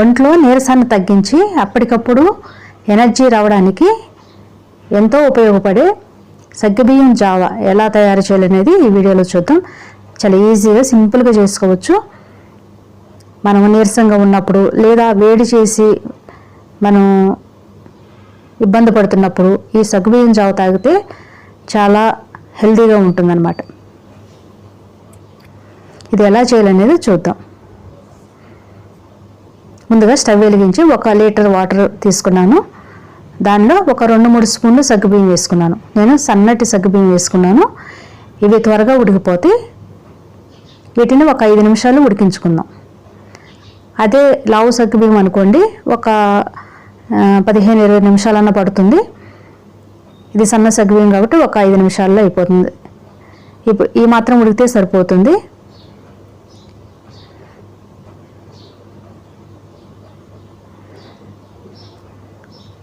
ఒంట్లో నీరసాన్ని తగ్గించి అప్పటికప్పుడు ఎనర్జీ రావడానికి ఎంతో ఉపయోగపడే సగ్గుబియ్యం జావా ఎలా తయారు చేయాలనేది ఈ వీడియోలో చూద్దాం. చాలా ఈజీగా సింపుల్గా చేసుకోవచ్చు. మనం నీరసంగా ఉన్నప్పుడు లేదా వేడి చేసి మనం ఇబ్బంది పడుతున్నప్పుడు ఈ సగ్గుబియ్యం జావ తాగితే చాలా హెల్దీగా ఉంటుందన్నమాట. ఇది ఎలా చేయాలనేది చూద్దాం. ముందుగా స్టవ్ వెలిగించి ఒక లీటర్ వాటర్ తీసుకున్నాను. దానిలో ఒక రెండు మూడు స్పూన్లు సగ్గుబియ్యం వేసుకున్నాను. నేను సన్నటి సగ్గుబియ్యం వేసుకున్నాను. ఇవి త్వరగా ఉడికిపోతే వీటిని ఒక ఐదు నిమిషాలు ఉడికించుకుందాం. అదే లావు సగ్గుబియ్యం అనుకోండి ఒక పదిహేను ఇరవై నిమిషాలన్నా పడుతుంది. ఇది సన్న సగ్గుబియ్యం కాబట్టి ఒక ఐదు నిమిషాల్లో అయిపోతుంది. ఇప్పుడు ఈ మాత్రం ఉడికితే సరిపోతుంది.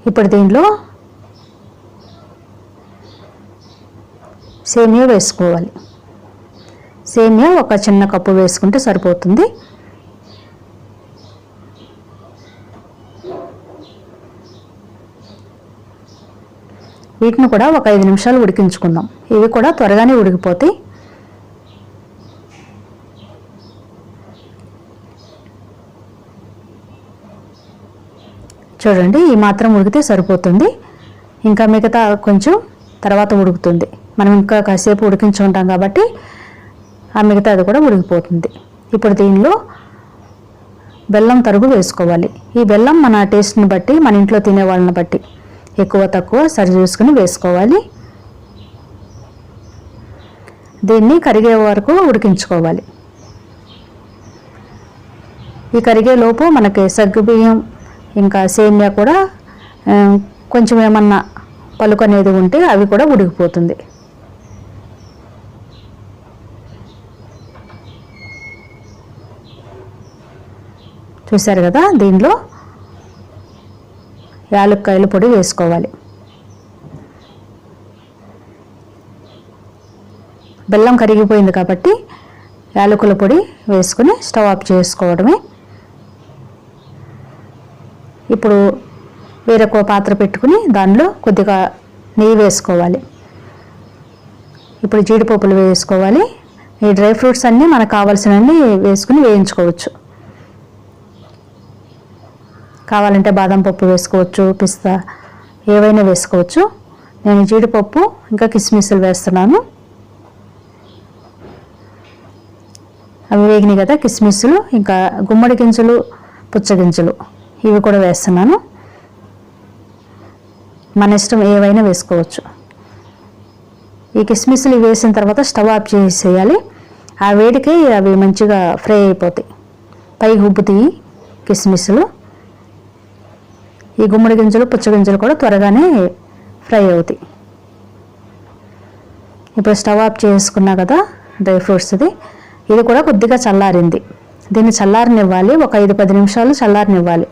ఇప్పుడు దీనిలో సేమియా వేసుకోవాలి. సేమియా ఒక చిన్న కప్పు వేసుకుంటే సరిపోతుంది. వీటిని కూడా ఒక ఐదు నిమిషాలు ఉడికించుకుందాం. ఇవి కూడా త్వరగానే ఉడికిపోతాయి. చూడండి ఈ మాత్రం ఉడికితే సరిపోతుంది. ఇంకా మిగతా కొంచెం తర్వాత ఉడుకుతుంది. మనం ఇంకా కాసేపు ఉడికించుకుంటాం కాబట్టి ఆ మిగతా అది కూడా ఉడికిపోతుంది. ఇప్పుడు దీనిలో బెల్లం తరుగు వేసుకోవాలి. ఈ బెల్లం మన టేస్ట్ని బట్టి మన ఇంట్లో తినే వాళ్ళని బట్టి ఎక్కువ తక్కువ సరి చూసుకుని వేసుకోవాలి. దీన్ని కరిగే వరకు ఉడికించుకోవాలి. ఈ కరిగే లోపు మనకి సగ్గుబియ్యం ఇంకా సేమియా కూడా కొంచెం ఏమన్నా పలుకు అనేది ఉంటే అవి కూడా ఉడికిపోతుంది. చూశారు కదా దీనిలో యాలక్కాయల పొడి వేసుకోవాలి. బెల్లం కరిగిపోయింది కాబట్టి యాలకుల పొడి వేసుకుని స్టవ్ ఆఫ్ చేసుకోవడమే. ఇప్పుడు వేరొక పాత్ర పెట్టుకుని దానిలో కొద్దిగా నెయ్యి వేసుకోవాలి. ఇప్పుడు జీడిపప్పులు వేసుకోవాలి. ఈ డ్రై ఫ్రూట్స్ అన్నీ మనకు కావాల్సినవన్నీ వేసుకుని వేయించుకోవచ్చు. కావాలంటే బాదం పప్పు వేసుకోవచ్చు పిస్తా ఏవైనా వేసుకోవచ్చు. నేను జీడిపప్పు ఇంకా కిస్మిస్లు వేస్తున్నాను. అవి వేగినాయి కదా కిస్మిస్లు ఇంకా గుమ్మడి గింజలు పుచ్చగింజలు. ఇవి కూడా వేస్తున్నాను. మన ఇష్టం ఏవైనా వేసుకోవచ్చు. ఈ కిస్మిస్లు వేసిన తర్వాత స్టవ్ ఆఫ్ చేసేయాలి. ఆ వేడికి అవి మంచిగా ఫ్రై అయిపోతాయి. పై గుబ్బుతాయి కిస్మిస్లు. ఈ గుమ్మడి గింజలు పుచ్చగింజలు కూడా త్వరగానే ఫ్రై అవుతాయి. ఇప్పుడు స్టవ్ ఆఫ్ చేసుకున్నా కదా డ్రై ఫ్రూట్స్ది ఇది కూడా కొద్దిగా చల్లారింది. దీన్ని చల్లారనివ్వాలి. ఒక ఐదు పది నిమిషాలు చల్లారనివ్వాలి.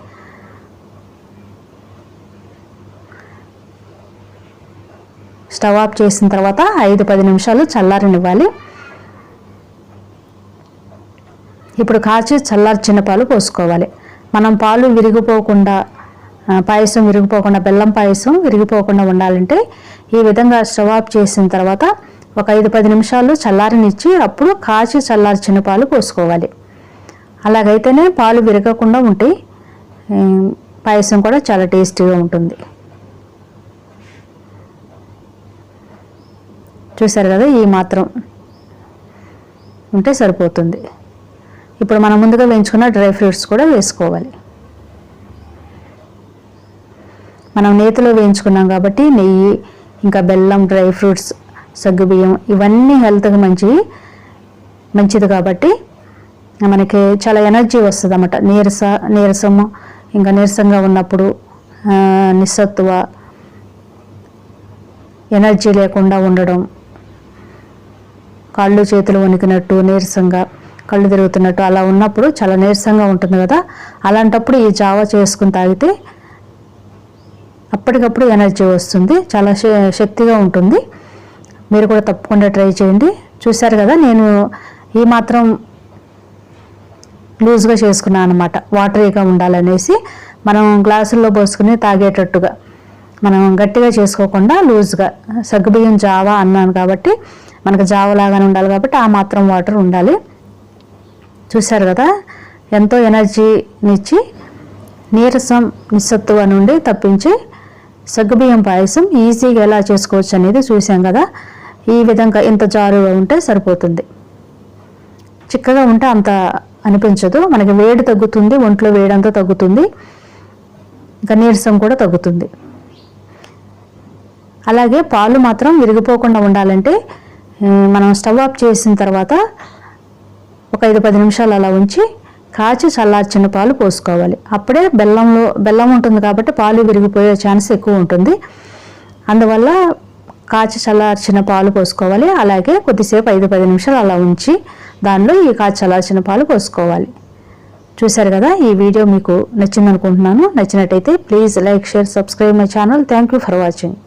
స్టవ్ ఆఫ్ చేసిన తర్వాత ఐదు పది నిమిషాలు చల్లారనివ్వాలి. ఇప్పుడు కాచి చల్లార్చిన పాలు పోసుకోవాలి. మనం పాలు విరిగిపోకుండా పాయసం విరిగిపోకుండా బెల్లం పాయసం విరిగిపోకుండా ఉండాలంటే ఈ విధంగా స్టవ్ ఆఫ్ చేసిన తర్వాత ఒక ఐదు పది నిమిషాలు చల్లారనిచ్చి అప్పుడు కాచి చల్లార్చిన పాలు పోసుకోవాలి. అలాగైతేనే పాలు విరగకుండా ఉంటాయి పాయసం కూడా చాలా టేస్టీగా ఉంటుంది. చూసారు కదా ఈ మాత్రం. ఉంటే సరిపోతుంది. ఇప్పుడు మనం ముందుగా వేయించుకున్న డ్రై ఫ్రూట్స్ కూడా వేసుకోవాలి. మనం నేతిలో వేయించుకున్నాం కాబట్టి నెయ్యి ఇంకా బెల్లం డ్రై ఫ్రూట్స్ సగ్గుబియ్యం ఇవన్నీ హెల్త్కి మంచివి మంచిది కాబట్టి మనకి చాలా ఎనర్జీ వస్తుంది అన్నమాట నీరస నీరసము ఇంకా నీరసంగా ఉన్నప్పుడు నిస్సత్తువ ఎనర్జీ లేకుండా ఉండడం కాళ్ళు చేతులు వణికినట్టు నీరసంగా కళ్ళు తిరుగుతున్నట్టు అలా ఉన్నప్పుడు చాలా నీరసంగా ఉంటుంది కదా. అలాంటప్పుడు ఈ జావా చేసుకుని తాగితే అప్పటికప్పుడు ఎనర్జీ వస్తుంది చాలా శ- శక్తిగా ఉంటుంది. మీరు కూడా తప్పకుండా ట్రై చేయండి. చూశారు కదా నేను ఈ మాత్రం లూజ్గా చేసుకున్నాను అనమాట వాటరీగా ఉండాలనేసి మనం గ్లాసుల్లో పోసుకుని తాగేటట్టుగా. మనం గట్టిగా చేసుకోకుండా లూజ్గా సగ్గుబియ్యం జావా అన్నాను కాబట్టి మనకు జావ లాగానే ఉండాలి కాబట్టి ఆ మాత్రం వాటర్ ఉండాలి. చూశారు కదా? ఎంతో ఎనర్జీనిచ్చి నీరసం నిస్సత్తువ నుండి తప్పించి సగ్గుబియ్యం పాయసం ఈజీగా ఎలా చేసుకోవచ్చు అనేది చూసాం కదా? ఈ విధంగా ఇంత జారుగా ఉంటే సరిపోతుంది. చిక్కగా ఉంటే అంత అనిపించదు. మనకి వేడి తగ్గుతుంది ఒంట్లో వేడంతా తగ్గుతుంది. ఇంకా నీరసం కూడా తగ్గుతుంది. అలాగే పాలు మాత్రం విరిగిపోకుండా ఉండాలంటే మనం స్టవ్ ఆఫ్ చేసిన తర్వాత ఒక ఐదు పది నిమిషాలు అలా ఉంచి కాచి చల్లార్చిన పాలు పోసుకోవాలి. అప్పుడే బెల్లంలో బెల్లం ఉంటుంది కాబట్టి పాలు విరిగిపోయే ఛాన్స్ ఎక్కువ ఉంటుంది. అందువల్ల కాచి చల్లార్చిన పాలు పోసుకోవాలి. అలాగే కొద్దిసేపు ఐదు పది నిమిషాలు అలా ఉంచి దానిలో ఈ కాచి చల్లార్చిన పాలు పోసుకోవాలి. చూశారు కదా ఈ వీడియో మీకు నచ్చిందనుకుంటున్నాను. నచ్చినట్టయితే please like share subscribe my channel. Thank you for watching.